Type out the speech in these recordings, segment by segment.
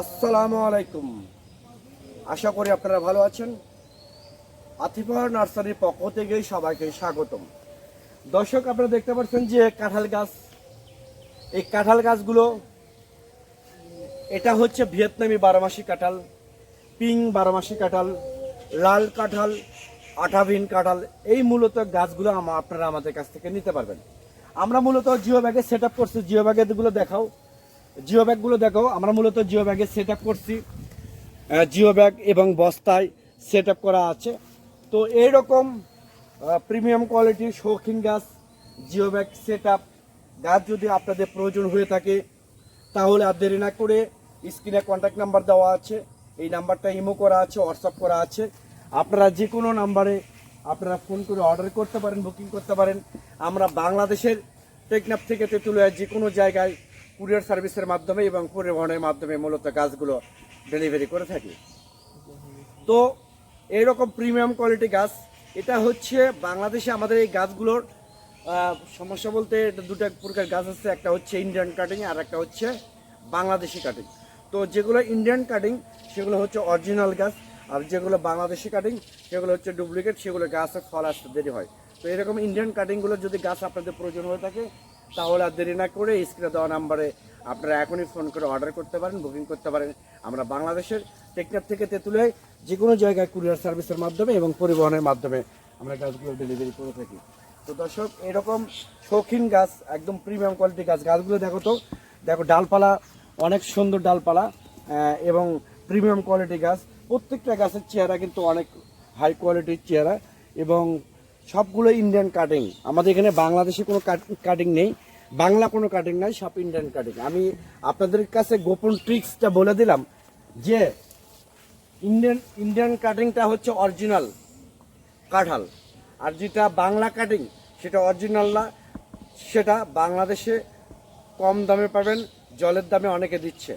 আসসালামু আলাইকুম। আশা করি আপনারা ভালো আছেন। আতিফা নার্সারির পক্ষ থেকে সবাইকে স্বাগতম। দর্শক, আপনারা দেখতে পাচ্ছেন যে কাঁঠাল গাছ, এই কাঁঠাল গাছগুলো, এটা হচ্ছে ভিয়েতনামি বারোমাসি কাঁঠাল, পিং বারোমাসি কাঁঠাল, লাল কাঁঠাল আঠাভিন কাঁঠাল, এই মূলত গাছগুলো আপনারা আমাদের কাছ থেকে নিতে পারবেন। আমরা মূলত জিও ব্যাগে সেট আপ করছি। জিও ব্যাগেগুলো দেখাও। জিও ব্যাগগুলো দেখো, আমরা মূলত জিও ব্যাগে সেট করছি। জিও ব্যাগ এবং বস্তায় সেট করা আছে। তো এইরকম প্রিমিয়াম কোয়ালিটির শৌখিন গাছ, জিও ব্যাগ সেট আপ গাছ যদি আপনাদের প্রয়োজন হয়ে থাকে, তাহলে আর দেরি না করে স্ক্রিনে কন্ট্যাক্ট নাম্বার দেওয়া আছে। এই নাম্বারটা ইমো করা আছে হোয়াটসঅ্যাপ করা আছে। আপনারা যে কোনো নাম্বারে আপনারা ফোন করে অর্ডার করতে পারেন বুকিং করতে পারেন। আমরা বাংলাদেশের টেকনাফ থেকে তেঁতুলিয়া যে কোনো জায়গায় কুরিয়ার সার্ভিসের মাধ্যমে এবং পরিবহনের মাধ্যমে মূলত গাছগুলো ডেলিভারি করে থাকি। তো এইরকম প্রিমিয়াম কোয়ালিটি গাছ, এটা হচ্ছে বাংলাদেশে আমাদের এই গাছগুলোর সমস্যা বলতে এটা দুটো প্রকার গাছ আছে, একটা হচ্ছে ইন্ডিয়ান কাটিং আর একটা হচ্ছে বাংলাদেশি কাটিং তো যেগুলো ইন্ডিয়ান কাটিং সেগুলো হচ্ছে অরিজিনাল গাছ, আর যেগুলো বাংলাদেশি কাটিং সেগুলো হচ্ছে ডুপ্লিকেট সেগুলো গাছের ফল আসতে দেরি হয়। তো এরকম ইন্ডিয়ান কাটিংগুলো যদি গাছ আপনাদের প্রয়োজন হয়ে থাকে তাহলে আর দেরি না করে স্ক্রিনে দেওয়া নাম্বারে আপনারা এখনই ফোন করে অর্ডার করতে পারেন বুকিং করতে পারেন। আমরা বাংলাদেশের টেকনাফ থেকে তেঁতুলিয়ায় যে কোনো জায়গায় কুরিয়ার সার্ভিসের মাধ্যমে এবং পরিবহনের মাধ্যমে আমরা গাছগুলো ডেলিভারি করে থাকি। তো দর্শক, এরকম শৌখিন গাছ, একদম প্রিমিয়াম কোয়ালিটি গাছ, গাছগুলো দেখো তো, দেখো ডালপালা, অনেক সুন্দর ডালপালা এবং প্রিমিয়াম কোয়ালিটি গাছ। প্রত্যেকটা গাছের চেহারা কিন্তু অনেক হাই কোয়ালিটির চেহারা এবং সবগুলো ইন্ডিয়ান কাটিং আমাদের এখানে বাংলাদেশে কোনো কাটিং নেই। বাংলা কোনো কাটিং নাই, সব ইন্ডিয়ান কাটিং আমি আপনাদের কাছে গোপন ট্রিক্সটা বলে দিলাম যে ইন্ডিয়ান ইন্ডিয়ান কাটিংটা হচ্ছে অরিজিনাল কাঁঠাল। আর যেটা বাংলা কাটিং সেটা অরিজিনাল না। সেটা বাংলাদেশে কম দামে পাবেন, জলের দামে অনেকে দিচ্ছে।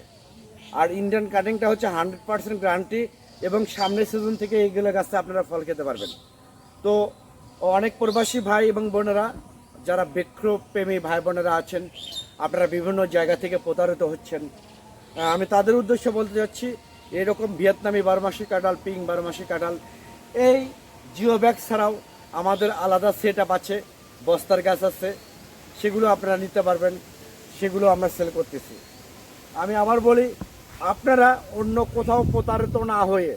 আর ইন্ডিয়ান কাটিংটা হচ্ছে হান্ড্রেড পার্সেন্ট গ্যারান্টি এবং সামনের সিজন থেকে এইগুলো গাছে আপনারা ফল খেতে পারবেন। তো অনেক প্রবাসী ভাই এবং বোনেরা, যারা বৃক্ষপ্রেমী ভাই বোনেরা আছেন, আপনারা বিভিন্ন জায়গা থেকে প্রতারিত হচ্ছেন। আমি তাদের উদ্দেশ্যে বলতে যাচ্ছি, এরকম ভিয়েতনামি বারমাসি কাঁঠাল, পিং বারমাসি কাঁঠাল, এই জিও ব্যাগ ছাড়াও আমাদের আলাদা সেট আপ আছে, বস্তার গাছ আছে, সেগুলো আপনারা নিতে পারবেন, সেগুলো আমরা সেল করতেছি। আমি আবার বলি, আপনারা অন্য কোথাও প্রতারিত না হয়ে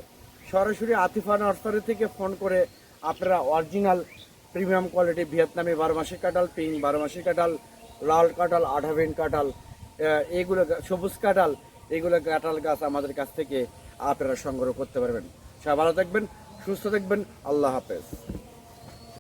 সরাসরি আতিফা নার্সারি থেকে ফোন করে আপনারা অরিজিনাল প্রিমিয়াম কোয়ালিটি ভিয়েতনামি বারোমাসি কাঁঠাল পিং বারোমাসি কাঁঠাল, লাল কাঁঠাল আঠাভিন কাঁঠাল এগুলো সবুজ কাঁঠাল, এগুলো কাঁঠাল গাছ আমাদের কাছ থেকে আপনারা সংগ্রহ করতে পারবেন। সবাই ভালো থাকবেন, সুস্থ থাকবেন, আল্লাহ হাফেজ।